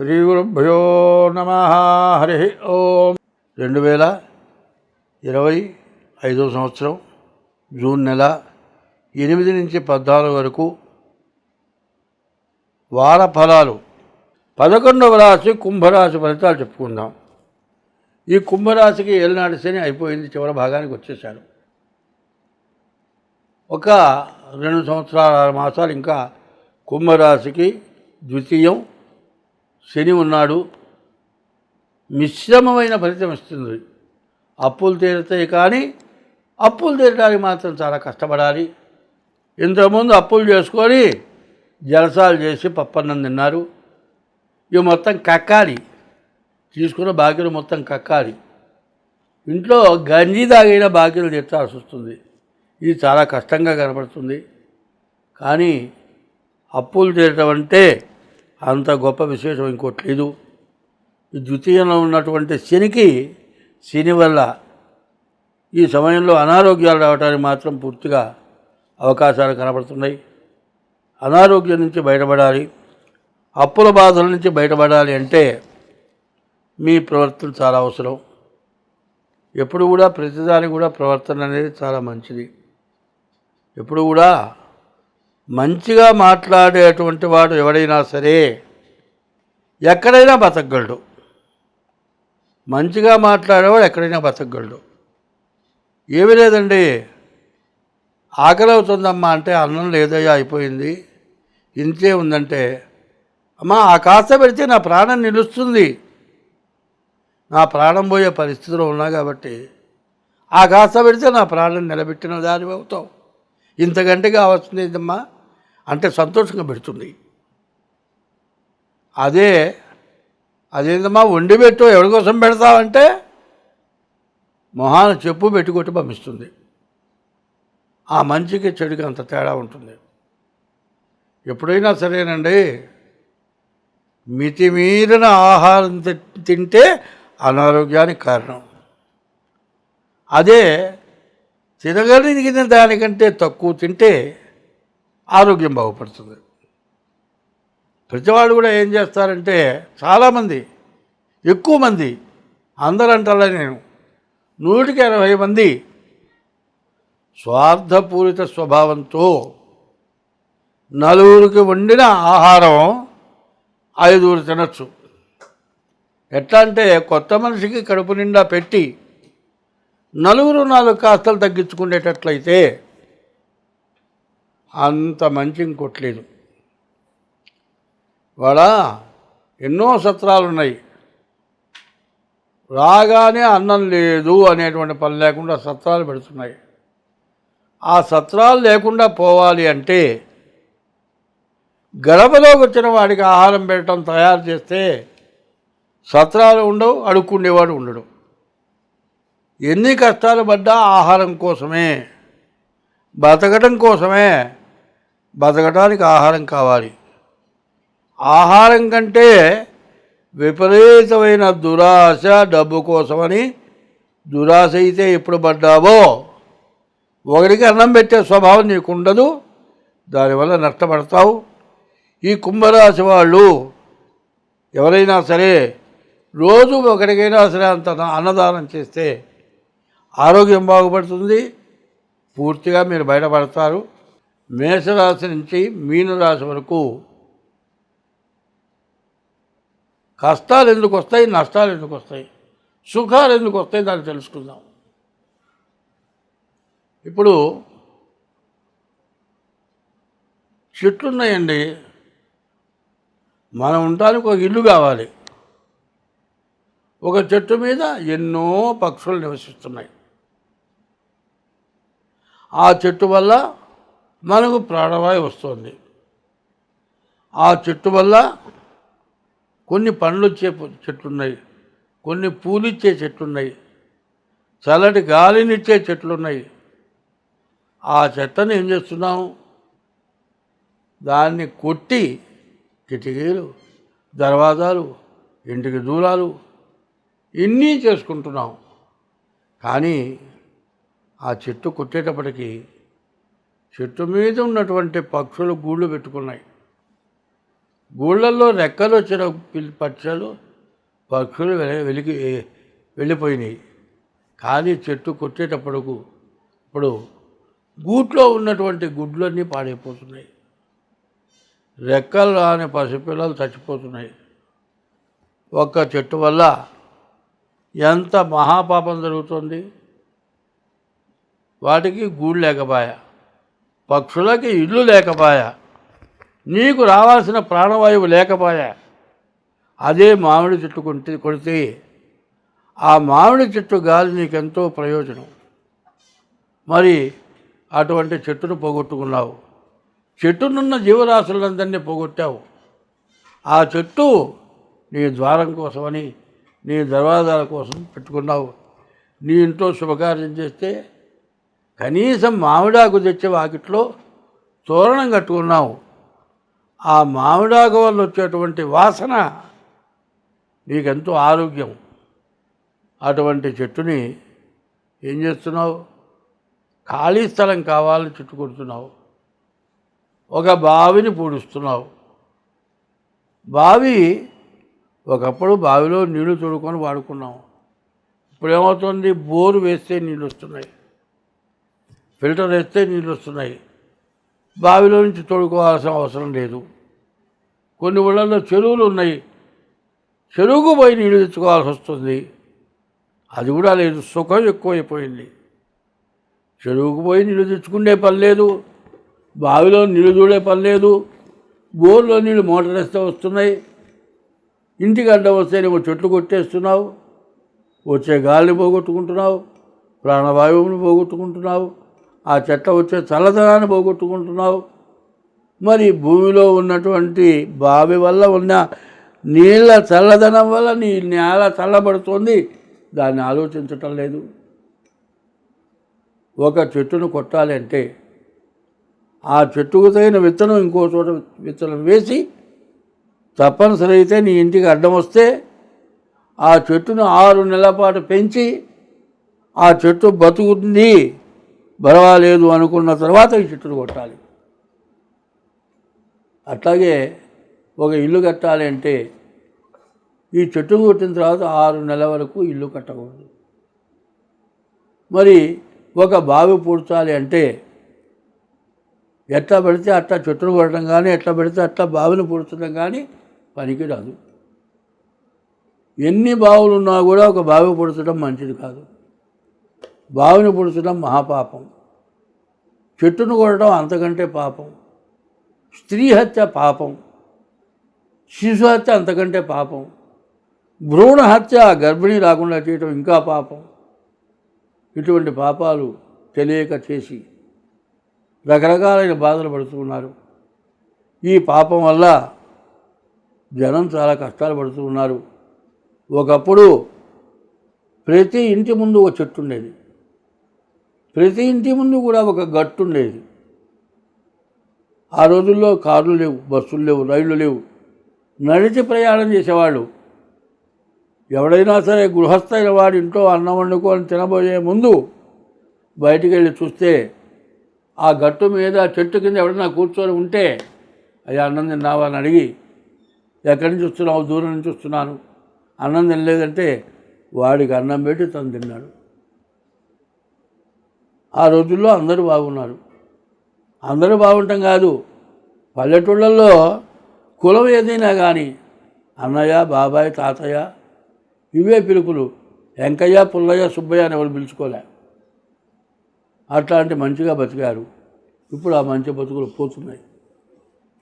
శ్రీ గురుభ్యో నమ. హరి ఓం. రెండు వేల ఇరవై ఐదో సంవత్సరం జూన్ నెల ఎనిమిది నుంచి పద్నాలుగు వరకు వార ఫలాలు పదకొండవ రాశి కుంభరాశి ఫలితాలు చెప్పుకుందాం. ఈ కుంభరాశికి ఏలినాటి శని అయిపోయింది చివరి భాగానికి వచ్చేసాడు ఒక రెండు సంవత్సరాల ఆరు మాసాలు ఇంకా కుంభరాశికి ద్వితీయం శని ఉన్నాడు. మిశ్రమమైన ఫలితం ఇస్తుంది. అప్పులు తీరుతాయి కానీ అప్పులు తీరడానికి మాత్రం చాలా కష్టపడాలి. ఇంతకుముందు అప్పులు చేసుకొని జలసాలు చేసి పప్పన్నం తిన్నారు. ఇవి మొత్తం కక్కాలి. తీసుకున్న బాకీలు మొత్తం కక్కాలి. ఇంట్లో గంజి తాగిన బాకీలు తీర్చాల్సి వస్తుంది. ఇది చాలా కష్టంగా కనపడుతుంది కానీ అప్పులు తీరటం అంటే అంత గొప్ప విశేషం ఇంకోటి లేదు. ఈ ద్వితీయంలో ఉన్నటువంటి శనికి శని వల్ల ఈ సమయంలో అనారోగ్యాలు రావడానికి మాత్రం పూర్తిగా అవకాశాలు కనబడుతున్నాయి. అనారోగ్యం నుంచి బయటపడాలి. అప్పుల బాధల నుంచి బయటపడాలి అంటే మీ ప్రవర్తన చాలా అవసరం. ఎప్పుడు కూడా ప్రతిదాని కూడా ప్రవర్తన అనేది చాలా మంచిది. ఎప్పుడు కూడా మంచిగా మాట్లాడేటువంటి వాడు ఎవడైనా సరే ఎక్కడైనా బతకగలడు. మంచిగా మాట్లాడేవాడు ఎక్కడైనా బతకగలడు. ఏమీ లేదండి. ఆకలి అవుతుందమ్మా అంటే అన్నం లేదయ్యా అయిపోయింది. ఇంతే ఉందంటే అమ్మా ఆ కాస్త పెడితే నా ప్రాణం నిలుస్తుంది. నా ప్రాణం పోయే పరిస్థితిలో ఉన్నా కాబట్టి ఆ కాస్త పెడితే నా ప్రాణం నిలబెట్టిన దాని అవుతావు. ఇంతకంటే కావాల్సింది ఇదమ్మా అంటే సంతోషంగా పెడుతుంది. అదే అదేందమ్మా వండి పెట్టు ఎవరి కోసం పెడతావంటే మొహాన చెప్పు పెట్టుకొట్టి పంపిస్తుంది. ఆ మంచికి చెడుకి అంత తేడా ఉంటుంది. ఎప్పుడైనా సరేనండి మితిమీరిన ఆహారం తింటే అనారోగ్యానికి కారణం. అదే తినగలిగిన దానికంటే తక్కువ తింటే ఆరోగ్యం బాగుపడుతుంది. ప్రతివాళ్ళు కూడా ఏం చేస్తారంటే చాలామంది ఎక్కువ మంది అందరూ నేను నూటికి ఇరవై మంది స్వార్థపూరిత స్వభావంతో నలుగురికి వండిన ఆహారం ఐదుగురు తినచ్చు. ఎట్లా అంటే కొత్త మనిషికి కడుపు నిండా పెట్టి నలుగురు నాలుగు కాస్తలు తగ్గించుకునేటట్లయితే అంత మంచి ఇంకొట్లేదు. వాడా ఎన్నో సత్రాలు ఉన్నాయి రాగానే అన్నం లేదు అనేటువంటి పని లేకుండా సత్రాలు పెడుతున్నాయి. ఆ సత్రాలు లేకుండా పోవాలి అంటే గడపలోకి వచ్చిన వాడికి ఆహారం పెట్టడం తయారు చేస్తే సత్రాలు ఉండవు అడుక్కుండేవాడు ఉండడు. ఎన్ని కష్టాలు పడ్డా ఆహారం కోసమే బతకడం కోసమే బతకడానికి ఆహారం కావాలి. ఆహారం కంటే విపరీతమైన దురాశ డబ్బు కోసమని దురాశ అయితే ఎప్పుడు పడ్డావో? ఒకరికి అన్నం పెట్టే స్వభావం నీకు ఉండదు దానివల్ల నష్టపడతావు. ఈ కుంభరాశి వాళ్ళు ఎవరైనా సరే రోజు ఒకరికైనా సరే అంత అన్నదానం చేస్తే ఆరోగ్యం బాగుపడుతుంది. పూర్తిగా మీరు బయటపడతారు. మేషరాశి నుంచి మీనరాశి వరకు కష్టాలు ఎందుకు వస్తాయి నష్టాలు ఎందుకు వస్తాయి సుఖాలు ఎందుకు వస్తాయి దాన్ని తెలుసుకుందాం. ఇప్పుడు చెట్లు ఉన్నాయండి మనం ఉండడానికి ఒక ఇల్లు కావాలి. ఒక చెట్టు మీద ఎన్నో పక్షులు నివసిస్తున్నాయి. ఆ చెట్టు వల్ల మనకు ప్రాణవాయు వస్తుంది. ఆ చెట్టు వల్ల కొన్ని పండ్లు వచ్చే పు- చెట్లున్నాయి. కొన్ని పూలిచ్చే చెట్లున్నాయి. చల్లటి గాలినిచ్చే చెట్లున్నాయి. ఆ చెట్లను ఏం చేస్తున్నాం దాన్ని కొట్టి కిటికీలు దర్వాజాలు ఇంటికి దూరాలు ఇన్నీ చేసుకుంటున్నాం కానీ ఆ చెట్టు కొట్టేటప్పటికీ చెట్టు మీద ఉన్నటువంటి పక్షులు గూళ్ళు పెట్టుకున్నాయి. గూళ్ళల్లో రెక్కలు వచ్చిన పక్షులు పక్షులు వెలికి వెళ్ళిపోయినాయి. కానీ చెట్టు కొట్టేటప్పటికు ఇప్పుడు గూట్లో ఉన్నటువంటి గుడ్లన్నీ పాడైపోతున్నాయి. రెక్కలు రాని పసిపిల్లలు చచ్చిపోతున్నాయి. ఒక్క చెట్టు వల్ల ఎంత మహాపాపం జరుగుతుంది? వాటికి గూడు లేకపాయా? పక్షులకి ఇల్లు లేకపోయా? నీకు రావాల్సిన ప్రాణవాయువు లేకపోయా? అదే మామిడి చెట్టు కొంటే కొడితే ఆ మామిడి చెట్టు గాలి నీకెంతో ప్రయోజనం. మరి అటువంటి చెట్టును పోగొట్టుకున్నావు. చెట్టునున్న జీవరాశులందరినీ పోగొట్టావు. ఆ చెట్టు నీ ద్వారం కోసమని నీ దర్వాజాల కోసం పెట్టుకున్నావు. నీ ఇంట్లో శుభకార్యం చేస్తే కనీసం మామిడాకు తెచ్చే వాకిట్లో తోరణం కట్టుకున్నావు. ఆ మామిడాకు వల్ల వచ్చేటువంటి వాసన నీకెంతో ఆరోగ్యం. అటువంటి చెట్టుని ఏం చేస్తున్నావు? ఖాళీ స్థలం కావాలని చుట్టుకొడుతున్నావు ఒక బావిని పూడుస్తున్నావు. బావి ఒకప్పుడు బావిలో నీళ్ళు తోడుకొని వాడుకున్నాం. ఇప్పుడు ఏమవుతుంది బోరు వేస్తే నీళ్ళు వస్తున్నాయి ఫిల్టర్ వేస్తే నీళ్ళు వస్తున్నాయి. బావిలో నుంచి తోడుకోవాల్సిన అవసరం లేదు. కొన్ని ఊళ్ళల్లో చెరువులు ఉన్నాయి. చెరువుకు పోయి నీళ్ళు తెచ్చుకోవాల్సి వస్తుంది. అది కూడా లేదు. సుఖం ఎక్కువైపోయింది. చెరువుకు పోయి నీళ్ళు తెచ్చుకునే పని లేదు. బావిలో నీళ్ళు చూడే పని లేదు. బోర్లో నీళ్ళు మోటార్ వేస్తే వస్తున్నాయి. ఇంటికి అడ్డం వస్తే నువ్వు చెట్లు కొట్టేస్తున్నావు. వచ్చే గాలిని పోగొట్టుకుంటున్నావు. ప్రాణవాయువుని పోగొట్టుకుంటున్నావు. ఆ చెట్ల వచ్చే చల్లదనాన్ని పోగొట్టుకుంటున్నావు. మరి భూమిలో ఉన్నటువంటి బావి వల్ల ఉన్న నీళ్ళ చల్లదనం వల్ల నీ నేల చల్లబడుతోంది. దాన్ని ఆలోచించటం లేదు. ఒక చెట్టును కొట్టాలి అంటే ఆ చెట్టుకు తగిన విత్తనం ఇంకో చోట విత్తనం వేసి తప్పనిసరి అయితే నీ ఇంటికి అడ్డం వస్తే ఆ చెట్టును ఆరు నెలల పాటు పెంచి ఆ చెట్టు బతుకుతుంది. బరవాలేదు అనుకున్న తర్వాత ఈ చెట్టును కొట్టాలి. అట్లాగే ఒక ఇల్లు కట్టాలి అంటే ఈ చెట్టును కొట్టిన తర్వాత ఆరు నెలల వరకు ఇల్లు కట్టకూడదు. మరి ఒక బావి పూడ్చాలి అంటే ఎట్లా పెడితే అట్లా చెట్టును కొట్టడం కానీ ఎట్లా పెడితే అట్లా బావిని పూడ్చడం కానీ పనికి రాదు ఎన్ని బావులు ఉన్నా కూడా ఒక బావి పొడచడం మంచిది కాదు. బావిని పొడచడం మహాపాపం. చెట్టును కొట్టడం అంతకంటే పాపం. స్త్రీ హత్య పాపం. శిశు హత్య అంతకంటే పాపం. భ్రూణ హత్య గర్భిణి రాకుండా చేయటం ఇంకా పాపం. ఇటువంటి పాపాలు తెలియక చేసి రకరకాలైన బాధలు పడుతున్నారు ఈ పాపం వల్ల జనం చాలా కష్టాలు పడుతూ ఉన్నారు. ఒకప్పుడు ప్రతి ఇంటి ముందు ఒక చెట్టు ఉండేది. ప్రతి ఇంటి ముందు కూడా ఒక గట్టు ఉండేది. ఆ రోజుల్లో కార్లు లేవు బస్సులు లేవు రైళ్ళు లేవు. నడిచి ప్రయాణం చేసేవాళ్ళు. ఎవడైనా సరే గృహస్థైన వాడి ఇంట్లో అన్నం వండుకొని తినబోయే ముందు బయటికి వెళ్ళి చూస్తే ఆ గట్టు మీద చెట్టు కింద ఎవడైనా కూర్చొని ఉంటే అయ్యా అన్నం తిన్నావా అని అడిగి ఎక్కడి నుంచి వస్తున్నావు? దూరం నుంచి వస్తున్నాను. అన్నం తినలేదంటే వాడికి అన్నం పెట్టి తను తిన్నాడు. ఆ రోజుల్లో అందరూ బాగున్నారు. అందరూ బాగుంటాం కాదు. పల్లెటూళ్ళల్లో కులం ఏదైనా కానీ అన్నయ్య బాబాయ్ తాతయ్య ఇవే పిలుపులు. వెంకయ్య పుల్లయ్య సుబ్బయ్య అని ఎవరు పిలుచుకోలే. అట్లాంటి మంచిగా బతికారు. ఇప్పుడు ఆ మంచి బతుకులు పోతున్నాయి.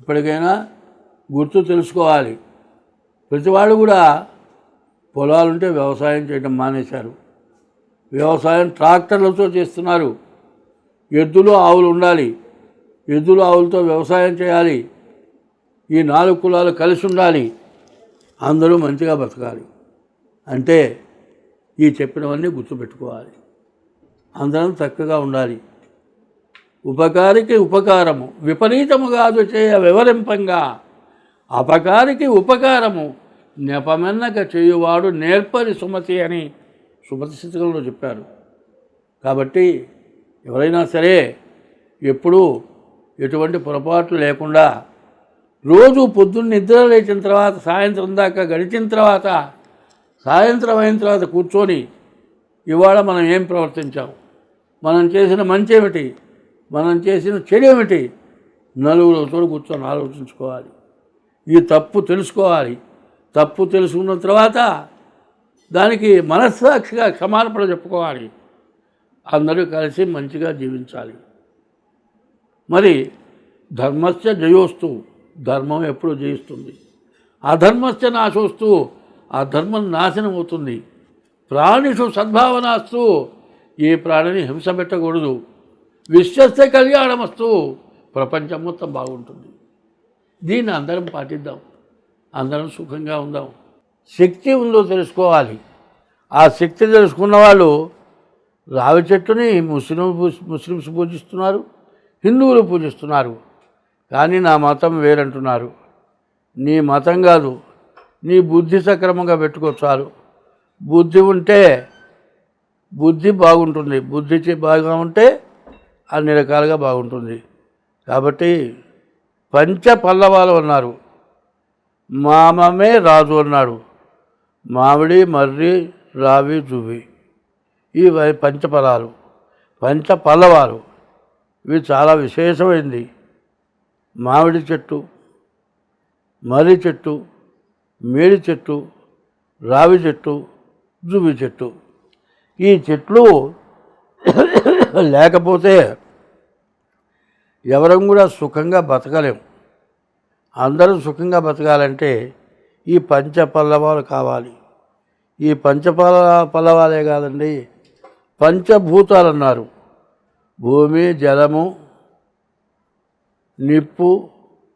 ఇప్పటికైనా గుర్తు తెలుసుకోవాలి. ప్రతివాడు కూడా పొలాలుంటే వ్యవసాయం చేయడం మానేశారు. వ్యవసాయం ట్రాక్టర్లతో చేస్తున్నారు. ఎద్దులు ఆవులు ఉండాలి. ఎద్దులు ఆవులతో వ్యవసాయం చేయాలి. ఈ నాలుగు కులాలు కలిసి ఉండాలి. అందరూ మంచిగా బతకాలి. అంటే ఈ చెప్పినవన్నీ గుర్తుపెట్టుకోవాలి. అందరం చక్కగా ఉండాలి. ఉపకారికి ఉపకారము విపరీతము కాదు చేయ వివరింపంగా అపకారికి ఉపకారము నెపమెన్నక చేయువాడు నేర్పరి సుమతి అని సుమతి శతకంలో చెప్పారు. కాబట్టి ఎవరైనా సరే ఎప్పుడూ ఎటువంటి పొరపాట్లు లేకుండా రోజు పొద్దున్న నిద్ర లేచిన తర్వాత సాయంత్రం దాకా గడిచిన తర్వాత సాయంత్రం అయిన తర్వాత కూర్చొని ఇవాళ మనం ఏం ప్రవర్తించాం? మనం చేసిన మంచి ఏమిటి? మనం చేసిన చెడు ఏమిటి? నలుగురు కూర్చొని ఆలోచించుకోవాలి. ఈ తప్పు తెలుసుకోవాలి. తప్పు తెలుసుకున్న తర్వాత దానికి మనస్సాక్షిగా క్షమార్పణ చెప్పుకోవాలి. అందరూ కలిసి మంచిగా జీవించాలి. మరి ధర్మస్య జయోస్తు ధర్మం ఎప్పుడు జయిస్తుంది? అధర్మస్య నాశోస్తు ఆ ధర్మం నాశనం అవుతుంది ప్రాణిషు సద్భావనాస్తు ఏ ప్రాణిని హింస పెట్టకూడదు. విశ్వస్తే కళ్యాణమస్తు ప్రపంచం మొత్తం బాగుంటుంది. దీన్ని అందరం పాటిద్దాం. అందరం సుఖంగా ఉందాం. శక్తి ఉందో తెలుసుకోవాలి. ఆ శక్తి తెలుసుకున్న వాళ్ళు రావి చెట్టుని ముస్లిం ముస్లిమ్స్ పూజిస్తున్నారు హిందువులు పూజిస్తున్నారు. కానీ నా మతం వేరంటున్నారు. నీ మతం కాదు నీ బుద్ధి సక్రమంగా పెట్టుకొచ్చారు బుద్ధి ఉంటే బుద్ధి బాగుంటుంది. బుద్ధి బాగా ఉంటే అన్ని రకాలుగా బాగుంటుంది. కాబట్టి పంచ పల్లవాలు అన్నారు. మామమే రాజు అన్నాడు. మామిడి మర్రి రావి జువి ఈ పంచఫలాలు. పంచ ఇవి చాలా విశేషమైంది. మామిడి చెట్టు మర్రి చెట్టు మేడి చెట్టు రావి చెట్టు జువి చెట్టు. ఈ చెట్లు లేకపోతే ఎవరం కూడా సుఖంగా బతకలేం. అందరూ సుఖంగా బతకాలంటే ఈ పంచ పల్లవాలు కావాలి. ఈ పంచ పల్ల పల్లవాలే కాదండి పంచభూతాలు అన్నారు భూమి జలము నిప్పు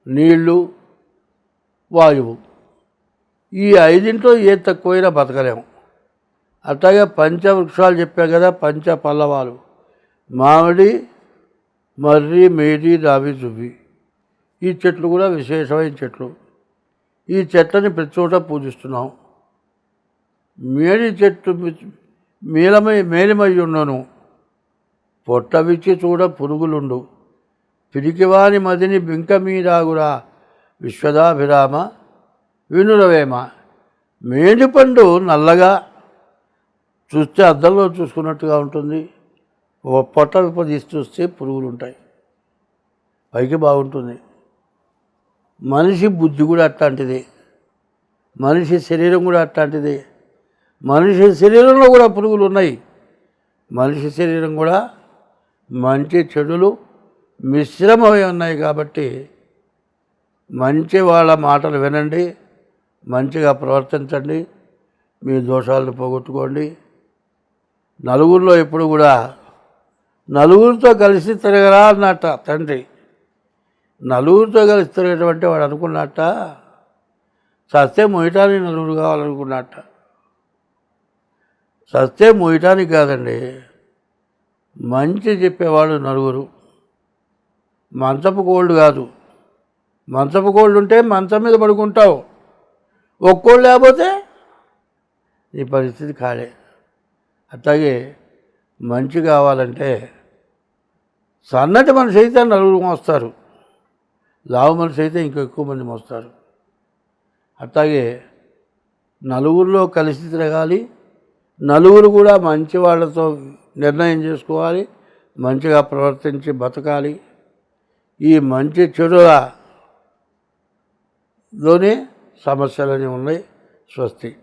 నీళ్ళు వాయువు. ఈ ఐదింట్లో ఏ తక్కువైనా బతకలేము. అట్లాగే పంచవృక్షాలు చెప్పాం కదా పంచ పల్లవాలు మామిడి మర్రి మేడి రావి జువ్వి ఈ చెట్లు కూడా విశేషమైన చెట్లు. ఈ చెట్లని ప్రతి చోట పూజిస్తున్నాం. మేడి చెట్టు మేలమై మేలిమై ఉన్నను. పొట్ట విచ్చి చూడ పురుగులుండు. పిరికివాని మదిని బింక మీరాగురా విశ్వదాభిరామ వినురవేమ. మేడిపండు నల్లగా చూస్తే అద్దంలో చూసుకున్నట్టుగా ఉంటుంది. పొట్ట విపదీసి చూస్తే పురుగులు ఉంటాయి పైకి బాగుంటుంది. మనిషి బుద్ధి కూడా అట్లాంటిది. మనిషి శరీరం కూడా అట్లాంటిది. మనిషి శరీరంలో కూడా పురుగులు ఉన్నాయి. మనిషి శరీరం కూడా మంచి చెడులు మిశ్రమమై ఉన్నాయి కాబట్టి మంచి వాళ్ళ మాటలు వినండి మంచిగా ప్రవర్తించండి మీ దోషాలను పోగొట్టుకోండి. నలుగురిలో ఎప్పుడు కూడా నలుగురితో కలిసి తిరగరా అన్నట తండ్రి. నలుగురితో కలిసి తిరగటం వాడు అనుకున్నట్ట సస్తే మొయ్యటానికి నలుగురు కావాలనుకున్నట్ట. సస్తే మొయ్యటానికి కాదండి మంచి చెప్పేవాడు నలుగురు. మంచపు కోళ్ళు కాదు. మంచపు కోళ్ళు ఉంటే మంచం మీద పడుకుంటావు. ఒక్కోళ్ళు లేకపోతే నీ పరిస్థితి ఖాళీ. అట్లాగే మంచి కావాలంటే సన్నటి మనిషి అయితే నలుగురు వస్తారు లావు మనిషి అయితే ఇంకా ఎక్కువ మంది మోస్తారు. అట్లాగే నలుగురిలో కలిసి తిరగాలి నలుగురు కూడా మంచి వాళ్ళతో నిర్ణయం చేసుకోవాలి మంచిగా ప్రవర్తించి బతకాలి. ఈ మంచి చెడులలోనే సమస్యలని ఉన్నాయి. స్వస్తి.